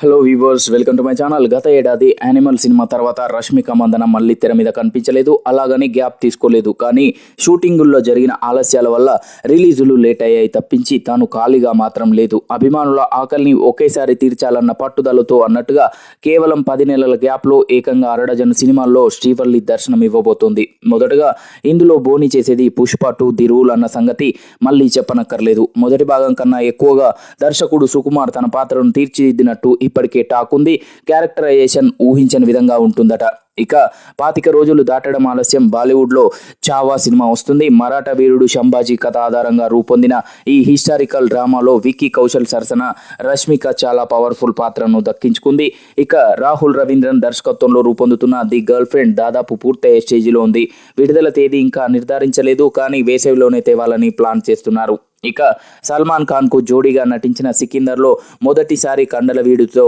Hello viewers welcome to my channel గత ఏడాది animal cinema తర్వాత రష్మిక మందన మళ్ళీ తెర మీద కనిపించలేదు. అలాగని గ్యాప్ తీసుకోలేదు. కానీ షూటింగుల్లో జరిగిన ఆలస్యాల వల్ల రిలీజులు లేట్ అయ్యాయి తప్పించి తాను ఖాళీగా మాత్రం లేదు. అభిమానుల ఆకలిని ఒకేసారి తీర్చాలన్న పట్టుదలతో అన్నట్టుగా కేవలం పది నెలల గ్యాప్లో ఏకంగా అరడజన్ సినిమాల్లో శ్రీవల్లి దర్శనం ఇవ్వబోతోంది. మొదటగా ఇందులో బోని చేసేది పుష్ప టూ ది రూల్ అన్న సంగతి మళ్ళీ చెప్పనక్కర్లేదు. మొదటి భాగం కన్నా ఎక్కువగా దర్శకుడు సుకుమార్ తన పాత్రను తీర్చిదిద్దినట్టు ఇప్పటికే టాక్ ఉంది. క్యారెక్టరైజేషన్ ఊహించని విధంగా ఉంటుందట. ఇక పాతిక రోజులు దాటడం ఆలస్యం. బాలీవుడ్లో చావా సినిమా వస్తుంది. మరాఠా వీరుడు శంభాజీ కథ ఆధారంగా రూపొందిన ఈ హిస్టారికల్ డ్రామాలో విక్కీ కౌశల్ సరసన రష్మిక చాలా పవర్ఫుల్ పాత్రను దక్కించుకుంది. ఇక రాహుల్ రవీంద్రన్ దర్శకత్వంలో రూపొందుతున్న ది గర్ల్ ఫ్రెండ్ దాదాపు పూర్తయ్యే స్టేజిలో ఉంది. విడుదల తేదీ ఇంకా నిర్ధారించలేదు కానీ వేసవిలోనే తేవాలని ప్లాన్ చేస్తున్నారు. ఇక సల్మాన్ ఖాన్కు జోడీగా నటించిన సికిందర్లో మొదటిసారి కండల వీడితో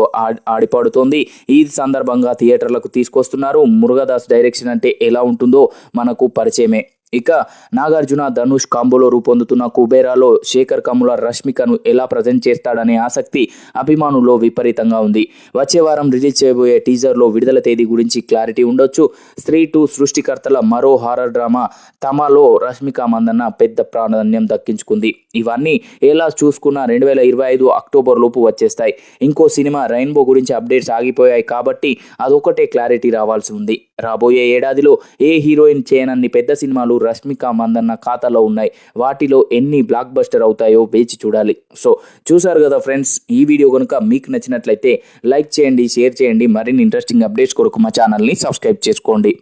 ఆడిపాడుతోంది. ఈ సందర్భంగా థియేటర్లకు తీసుకొస్తున్నారు. మురుగదాస్ డైరెక్షన్ అంటే ఎలా ఉంటుందో మనకు పరిచయమే. ఇక నాగార్జున ధనుష్ కాంబోలో రూపొందుతున్న కుబేరాలో శేఖర్ కమ్ముల రష్మికను ఎలా ప్రజెంట్ చేస్తాడనే ఆసక్తి అభిమానుల్లో విపరీతంగా ఉంది. వచ్చే వారం రిలీజ్ చేయబోయే టీజర్లో విడుదల తేదీ గురించి క్లారిటీ ఉండొచ్చు. స్త్రీ టూ సృష్టికర్తల మరో హారర్ డ్రామా తమలో రష్మిక మందన్న పెద్ద ప్రాధాన్యం దక్కించుకుంది. ఇవన్నీ ఎలా చూసుకున్నా రెండు వేల ఇరవై ఐదు అక్టోబర్ లోపు వచ్చేస్తాయి. ఇంకో సినిమా రెయిన్బో గురించి అప్డేట్స్ ఆగిపోయాయి కాబట్టి అదొకటే క్లారిటీ రావాల్సి ఉంది. రాబోయే ఏడాదిలో ఏ హీరోయిన్ చేయనన్ని పెద్ద సినిమాలు రష్మిక మందన్న ఖాతాలో ఉన్నాయి. వాటిలో ఎన్ని బ్లాక్ బస్టర్ అవుతాయో వేచి చూడాలి. సో చూసారు కదా ఫ్రెండ్స్ ఈ వీడియో కనుక మీకు నచ్చినట్లయితే లైక్ చేయండి షేర్ చేయండి. మరిన్ని ఇంట్రెస్టింగ్ అప్డేట్స్ కొరకు మా ఛానల్ని సబ్స్క్రైబ్ చేసుకోండి.